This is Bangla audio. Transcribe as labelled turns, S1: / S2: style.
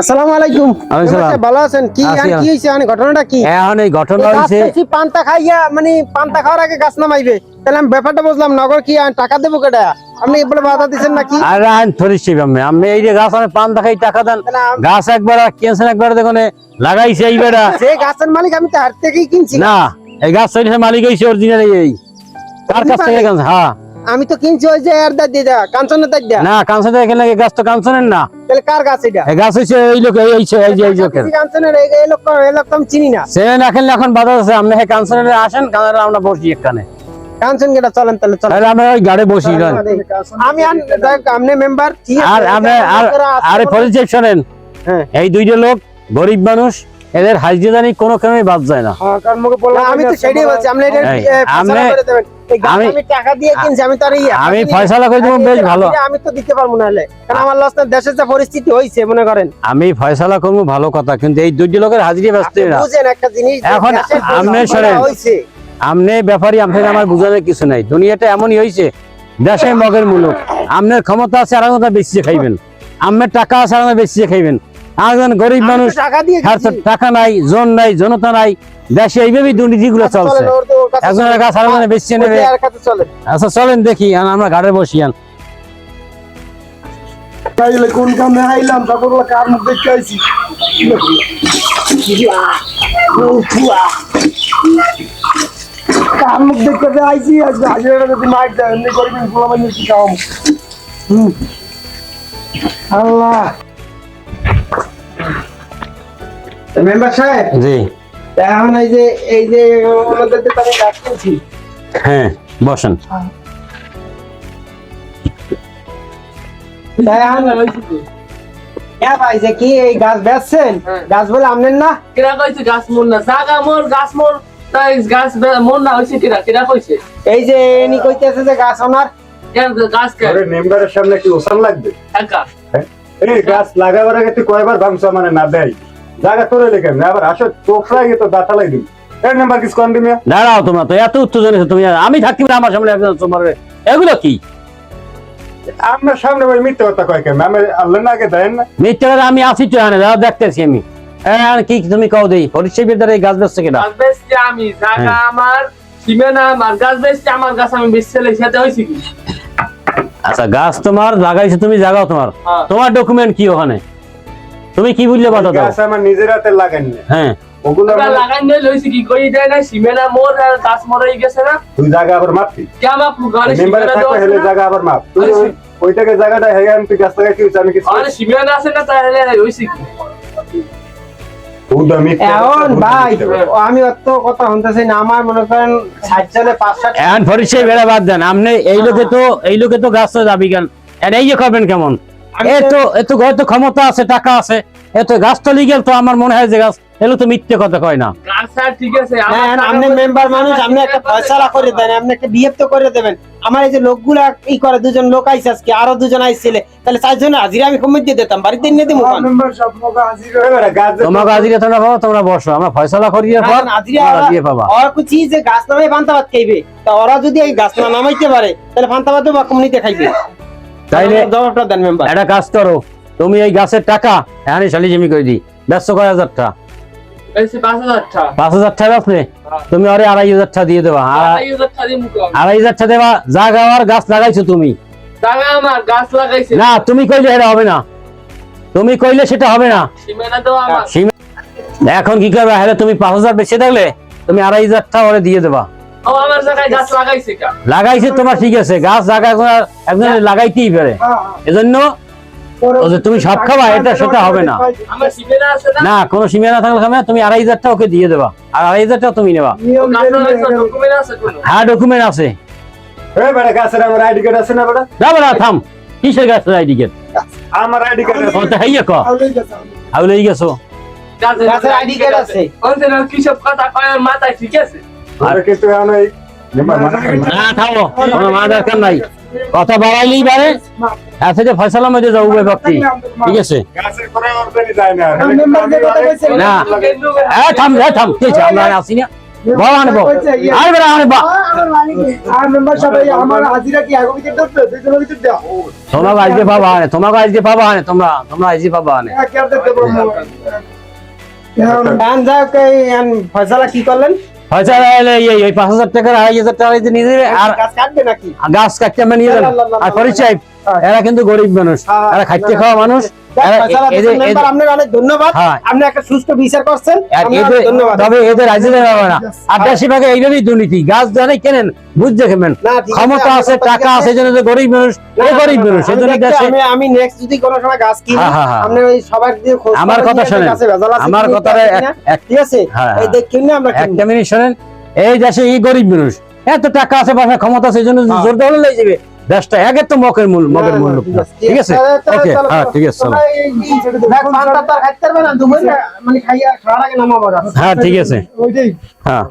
S1: আসসালামু আলাইকুম।
S2: ওয়ালাইকুম
S1: ভালো আছেন? কি কি
S2: আছি।
S1: মানে ঘটনাটা কি?
S2: এখন এই ঘটনা
S1: এই গাছ
S2: হয়েছে
S1: খাইছি, পান্তা খাইয়া মানে পান্তা খাওয়ার আগে গাছ নামাইবে। তাহলে আমি ব্যাপারটা বুঝলাম নগর কি টাকা দেবো কেটা আপনি বলে বাধা দিচ্ছেন নাকি?
S2: আর আইন ধরিছি আমি। আমি এই যে গাছ আমি দেখাই টাকা দেন। গাছ একবার কেনছেন একবার দেখুন লাগাইছে এই বেড়া।
S1: যে গাছের মালিক আমি তো হাট থেকেই কিনছি।
S2: না এই গাছ মালিক হয়েছে অরিজিনাল এই। কার কাছ থেকে গাছ হ্যাঁ।
S1: আমি তো কিনছি ওই যে এর দাদ কাঞ্চনের দাদ
S2: না কাঞ্চন গাছ তো কাঞ্চনের না?
S1: তাহলে কার গাছ এটা?
S2: এই গাছ হচ্ছে এই লোক এই এই এই যে এই লোকের।
S1: কাঞ্চনের এই লোক এই লোক তো আমি চিনি না।
S2: সে এখন এখন বাধা আছে আপনি কাঞ্চনের আসেন আমরা বসি এখানে
S1: কাঞ্চন কেটা চলেন তাহলে চলেন।
S2: তাহলে আমরা ওই গাড়ি বসি।
S1: আমি আপনি মেম্বার
S2: আর আমরা আর আরে শোনেন।
S1: হ্যাঁ।
S2: এই দুইটা লোক গরিব মানুষ এদের হাজিরা জানি কোনো কামে বাদ যায় না।
S1: না, আমি তো সেটাই বলছি আপনি এটা ফয়সালা করে দেবেন।
S2: আমি-
S1: টাকা দিয়ে কিনছি আমি তো আর ইয়ে-
S2: আমি ফয়সালা করে দেবো বেশ ভালো।
S1: আমি তো দিতে পারব না হলে। কারণ আমার লস দেশের যে পরিস্থিতি হয়েছে মনে করেন।
S2: আমি ফয়সালা করব ভালো কথা কিন্তু এই লোকের হাজিরি ব্যস্ত না।
S1: বুঝেন একটা জিনিস
S2: এখন
S1: দেশের
S2: আপনি শোনেন। আমার বোঝানোর কিছু নাই। দুনিয়াটা এমনই হয়েছে দেশে মগের মূলক। আপনার ক্ষমতা আছে আর বেশি খাইবেন। আপনার টাকা আছে আর বেশি খাইবেন। একজন গরিব মানুষ
S1: টাকা
S2: নাই জন নাই জনতা নাই দেশে এইভাবেই দুর্নীতিগুলো
S1: আচ্ছা,
S2: চলছে। একজনের। কাছে আরেকজনের বেশি নেবে। আচ্ছা চলেন দেখি আমরা ঘাড়ে বসিয়ান
S3: তাইলে কোন কামে আইলাম? তারপর কার মুখ দেখতে আইছি? কার মুখ দেখতে আইছি? আজকে হাজিরা যদি মাইক দেয় এমনি করবেন পোলা মানে কি খাওয়াবো আল্লাহ।
S1: মেম্বার সাহেব?
S2: জি।
S1: এখন এই যে এই যে ওনাদের
S2: হ্যাঁ বসেন।
S1: হ্যাঁ কি এই গাছ বেচছেন? গাছ বলে আমনেন না?
S4: কেরা কইছে গাছ মোর না? জাগা মোর গাছ মোর তাই গাছ বে- মোর না হইছে কেরা? কেরা কইছে?
S1: এই যে এনি কইতেছে যে গাছ ওনার।
S4: গাছ কে
S3: আরে মেম্বারের সামনে কি ওসান লাগবে?
S4: একা?
S3: এই গাছ লাগাবার আগে তুই কয়বার ভাঙছ মানে না দেয়? জায়গা তোরে লেখেন আবার আসো তোফরা গিয়ে তো দাঁতা লাই দিবি এই নাম্বার কিছু কন দিমি
S2: দাঁড়াও তোমরা তো এত উত্তেজনা হচ্ছে তুমি আমি থাকতে পারি আমার সামনে একজন তোমার এগুলো কি?
S3: আপনার সামনে ভাই মিথ্যে কথা কয় কেন? আমি আল্লাহ না আগে দেন না।
S2: মিথ্যা কথা আমি আসি তো এখানে দেখতেছি আমি। হ্যাঁ আর কি তুমি কও দেই পরিচয় দ্বারা এই গাছ বেচছে কেটা
S4: গাছ বেচছি আমি জাগা আমার সীমানা আমার গাছ বেচছি আমার গাছ আমি সাথে হইছে কি?
S2: আচ্ছা গাছ তোমার লাগাইছো তুমি জাগাও তোমার।
S4: হ্যাঁ।
S2: তোমার ডকুমেন্ট কি ওখানে? তুমি কি বুঝলে কথা দাও?
S3: আমার নিজের হাতে লাগান না।
S2: হ্যাঁ।
S3: ওগুলো
S4: নিয়ে লইছি কি? কই দেয় না সীমানা মোর আর গাছ মরাই গেছে না?
S3: তুই জায়গা আবার মেম্বারে হেলে জায়গা আবার মাপ। তুই ওইটাকে জায়গাটা আমি তুই গাছ লাগা কি কিছু
S4: আরে সীমানা আছে না তাহলে হইছে কি?
S1: এখন ভাই আমি অত কথা শুনতেছি না। আমার মনে করেন ষাট সালে পাঁচ ষাট
S2: এখন পরিচয় বেড়া বাদ দেন। আপনি এই লোকে তো এই লোকে তো গাছ তো যাবি কেন? এই যে করবেন কেমন? এত হয়তো ক্ষমতা আছে টাকা আছে। এত গাছ তো লিগেল তো আমার মনে হয় যে গাছ এগুলো তো মিথ্যে কথা কয় না।
S4: ঠিক আছে আমার
S1: আপনি মেম্বার মানুষ আপনি একটা ফয়সালা করে দেন আপনি একটা বিহেভ তো করে দেবেন। আমার এই যে লোকগুলা ই করে দুজন লোক আইছে আজকে আরও দুজন আইছিলে তাহলে চারজন হাজিরা আমি কমিয়ে দিয়ে দিতাম বাড়িতে নিয়ে দিবো
S3: গাছ
S2: তোমাকে হাজিরা তোমরা পাবো তোমরা বসো। আমরা ফয়সালা করিয়ে পর
S1: হাজিরা
S2: দিয়ে পাবা।
S1: ওরা কুচি যে গাছ নামাই পান্তাবাদ খাইবে। তা ওরা যদি এই গাছ না নামাইতে পারে তাহলে পান্তাবাদ বা খাইবে।
S2: তাইলে
S1: জবাবটা দেন মেম্বার
S2: একটা কাজ করো। তুমি এই গাছের টাকা এখানে শালি জমি করে দিই ব্যস্ত কয় হাজার টাকা
S4: পাঁচ হাজার টাকা
S2: আপনি তুমি আরে আড়াই হাজার টাকা দিয়ে দেবা।
S4: আড়াই হাজার টাকা
S2: দেবা যা গাওয়ার গাছ লাগাইছো তুমি। না তুমি কইলে এটা হবে না। তুমি কইলে সেটা হবে না। এখন কি করবে? হলে তুমি পাঁচ হাজার বেশি থাকলে তুমি আড়াই হাজার টাকা ওরে দিয়ে দেবা।
S4: লাগাইছে
S2: তোমার ঠিক আছে গাছ লাগা একজন লাগাইতেই পারে। এজন্য তুমি সব খাবা এটা সেটা হবে না।
S4: আমার সীমানা আছে না?
S2: কোনো সীমা থাকলে খাবে না, তুমি আড়াই হাজার টাকা ওকে দিয়ে দেবা। আর আড়াই হাজার টাকা তুমি নেবা।
S4: কোনো?
S2: হ্যাঁ ডকুমেন্ট আছে।
S3: এই বেটা গাছের আমার আইডি কার্ড আছে না বেটা?
S2: না বেড়া থাম। কিসের গাছ আইডি কেট
S3: আমার আইডি কার্ড আছে।
S2: হাইয়া ক। আউলে গেছো
S1: গাছের ID card আছে।
S4: ওই সব কথা কয় মাথায় ঠিক আছে?
S3: আর না।
S2: থামো। কোনো মা দরকার নাই। কথা বাড়াইলেই পারে। আছে যে ফয়সালা মধ্যে যাব ব্যক্তি ঠিক আছে।
S3: না।
S2: হ্যাঁ থাম হ্যাঁ থাম। ঠিক আছে আমরা আসি না। বেড়া
S5: আর
S2: তোমাকে আজকে পাবা আনে। তোমাকে আজকে পাবা আনে। তোমরা তোমরা আজকে পাবা আন।
S1: ফয়সালা কি করলেন?
S2: এই পাঁচ হাজার টাকার আড়াই হাজার টাকা দিয়ে নিয়ে যাবে আর
S1: গাছ কাটবে নাকি?
S2: গাছ কাটতে আমরা নিয়ে যাবেন আর পরিচয় এরা কিন্তু গরিব মানুষ এরা খাইতে খাওয়া মানুষ। এদের
S1: আপনার অনেক ধন্যবাদ।
S2: হ্যাঁ।
S1: আপনি একটা সুষ্ঠু বিচার করছেন
S2: আর
S1: আপনার
S2: এদের
S1: ধন্যবাদ।
S2: তবে এদের রাজি হবে না। আর দেশি এইভাবেই দুর্নীতি। গাছ জানে কেনেন বুঝ দেখবেন
S1: না, ঠিক আছে,
S2: ক্ষমতা আছে টাকা আছে এই জন্য যে গরিব মানুষ
S1: না,
S2: গরিব মানুষ এই জন্য দেশে
S1: আমি আমি নেক্সট যদি কোনো সময় গাছ কিনি
S2: হ্যাঁ, হ্যাঁ।
S1: আপনি ওই সবার দিয়ে
S2: আমার কথা শোনেন। আমার
S1: ঠিক আছে? এই দেখ কিনে আমরা
S2: একটা মিনিট শোনেন। এই দেশে এই গরিব মানুষ। এত টাকা আছে বাসা ক্ষমতা আছে এই জন্য। জোর দেওয়া লেগে যাবে। দেশটা একের তো মকের মূল
S1: মগের
S2: মূল লোক
S1: ঠিক আছে,
S2: ঠিক আছে? ওকে হ্যাঁ ঠিক আছে
S1: মানে।
S2: হ্যাঁ ঠিক আছে। হ্যাঁ।